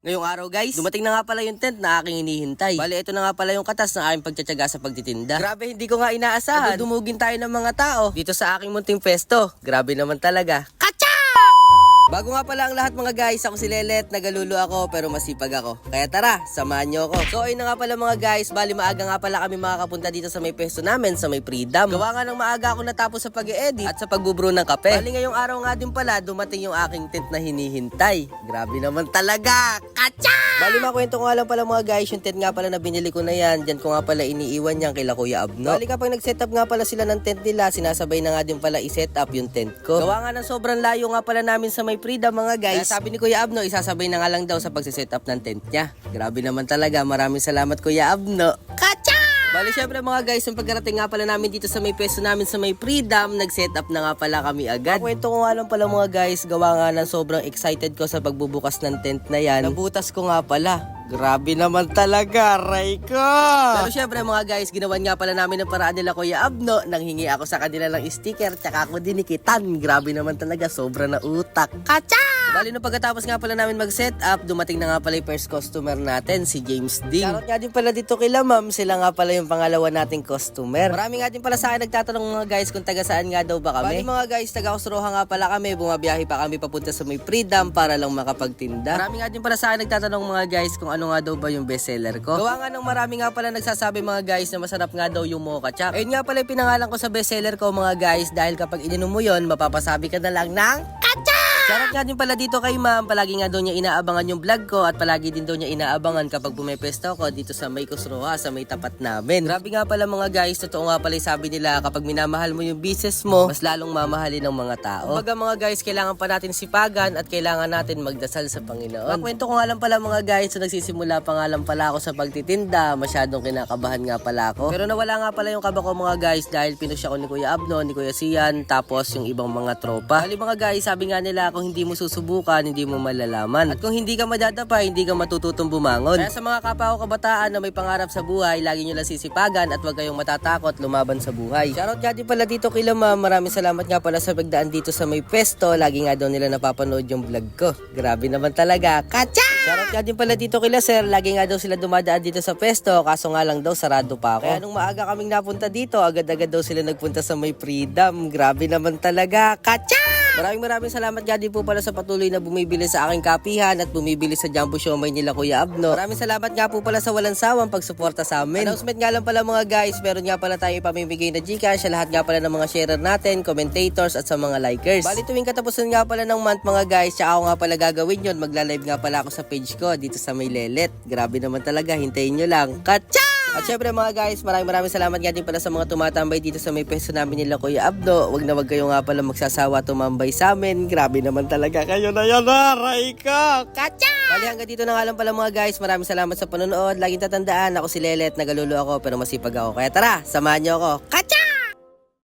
Ngayong araw guys, dumating na nga pala yung tent na aking hinihintay. Bali, ito na nga pala yung katas ng aking pagtsatsaga sa pagtitinda. Grabe, hindi ko nga inaasahan. Dumugin tayo ng mga tao dito sa aking munting pesto. Grabe naman talaga. Bago nga pala ang lahat mga guys, ako si Lelet, nagalulo ako pero masipag ako. Kaya tara, samahan nyo ako. So ayun na nga pala mga guys, bali maaga nga pala kami makakapunta dito sa may pesto namin, sa may freedom. Gawa nga ng maaga ako natapos sa pag-edit at sa pagbubro ng kape. Bali ngayong araw nga din pala, dumating yung aking tent na hinihintay. Grabe naman talaga! Kacha! Bali makwento ko nga lang pala mga guys, yung tent nga pala na binili ko na yan, dyan ko nga pala iniiwan yan kila Kuya Abno. Bali kapag nag-setup nga pala sila ng tent nila, sinasabay na nga din pala i-set up yung tent ko. Gawa nga ng sobrang layo nga pala namin sa may freedom mga guys. Kaya sabi ni Kuya Abno, isasabay na nga lang daw sa pagsiset up ng tent niya. Grabe naman talaga, maraming salamat Kuya Abno. Kacha! Bali syempre mga guys, yung pagkarating nga pala namin dito sa may peso namin sa may freedom, nag-set up na nga pala kami agad. Kwento ko nga lang pala mga guys, gawa nga ng sobrang excited ko sa pagbubukas ng tent na yan. Nabutas ko nga pala. Grabe naman talaga, Ray ko! Pero syempre mga guys, ginawan nga pala namin ng paraan nila Kuya Abno. Nang hingi ako sa kanila ng sticker, tsaka ako dinikitan. Grabe naman talaga, sobra na utak. Kacha! Bali nung pagkatapos nga pala namin mag-set up, dumating na nga pala yung first customer natin, si James Ding. Shoutout nga din pala dito kila ma'am, sila nga pala yung pangalawa nating customer. Marami nga din pala sa akin nagtatanong mga guys kung taga saan nga daw ba kami. Bali mga guys, taga Osroha nga pala kami, bumabiyahe pa kami papunta sa may freedom para lang makapagtinda. Marami nga din pala sa akin nagtatanong mga guys kung ano nga daw ba yung bestseller ko. Gawa nga ng marami nga pala nagsasabi mga guys na masarap nga daw yung mocha chop. Ayun nga pala yung pinangalan ko sa bestseller ko mga guys dahil kapag ininom mo yon mapapasabi ka na lang ng Shoutout nga din pala dito kay ma'am. Palagi nga daw niya inaabangan yung vlog ko at palagi din daw niya inaabangan kapag pumepesto ko dito sa may Kusroha, sa may tapat namin. Grabe nga pala mga guys, totoo nga pala sabi nila kapag minamahal mo yung business mo, mas lalong mamahalin ng mga tao. Kumbaga mga guys, kailangan pa natin sipagan at kailangan natin magdasal sa Panginoon. Kwento ko nga lang pala mga guys, so nagsisimula pa nga lang pala ako sa pagtitinda, masyadong kinakabahan nga pala ako. Pero nawala nga pala yung kaba ko mga guys dahil pinusya ko ni Kuya Abno, ni Kuya Sian, tapos yung ibang mga tropa. Bali mga guys, sabi nga nila kung hindi mo susubukan, hindi mo malalaman. At kung hindi ka madadapa, hindi ka matututong bumangon. Kaya sa mga kapwa kabataan na may pangarap sa buhay, lagi nyo lang sisipagan at huwag kayong matatakot lumaban sa buhay. Shoutout nga din pala dito kay Ma'am. Maraming salamat nga pala sa pagdaan dito sa may pesto. Lagi nga daw nila napapanood yung vlog ko. Grabe naman talaga. Kacha! Shoutout nga din pala dito kila sir. Lagi nga daw sila dumadaan dito sa pesto. Kaso nga lang daw sarado pa ako. Kaya nung maaga kaming napunta dito, agad-agad daw sila nagpunta sa may freedom. Grabe naman talaga. Kacha! Maraming maraming salamat nga din po pala sa patuloy na bumibili sa aking kapihan at bumibili sa Jumbo Siomay nila Kuya Abno. Maraming salamat nga po pala sa walang sawang pagsuporta sa amin. Announcement nga lang pala mga guys, meron nga pala tayo ipamimigay na Gcash sa lahat nga pala ng mga sharer natin, commentators at sa mga likers. Bali tuwing katapusan nga pala ng month mga guys, tsaka ako nga pala gagawin yun, magla-live nga pala ako sa page ko dito sa may lelet. Grabe naman talaga, hintayin nyo lang. Kacha! At syempre mga guys, maraming maraming salamat nga din pala sa mga tumatambay dito sa may peso namin nila Kuya Abdo. Wag na wag kayo nga pala magsasawa tumambay sa amin. Grabe naman talaga kayo na yan, aray ka! Kacha! Bali hanggang dito na nga lang pala mga guys. Maraming salamat sa panonood. Laging tatandaan, ako si Lelet, nagalulo ako pero masipag ako. Kaya tara, samahan niyo ako. Kacha!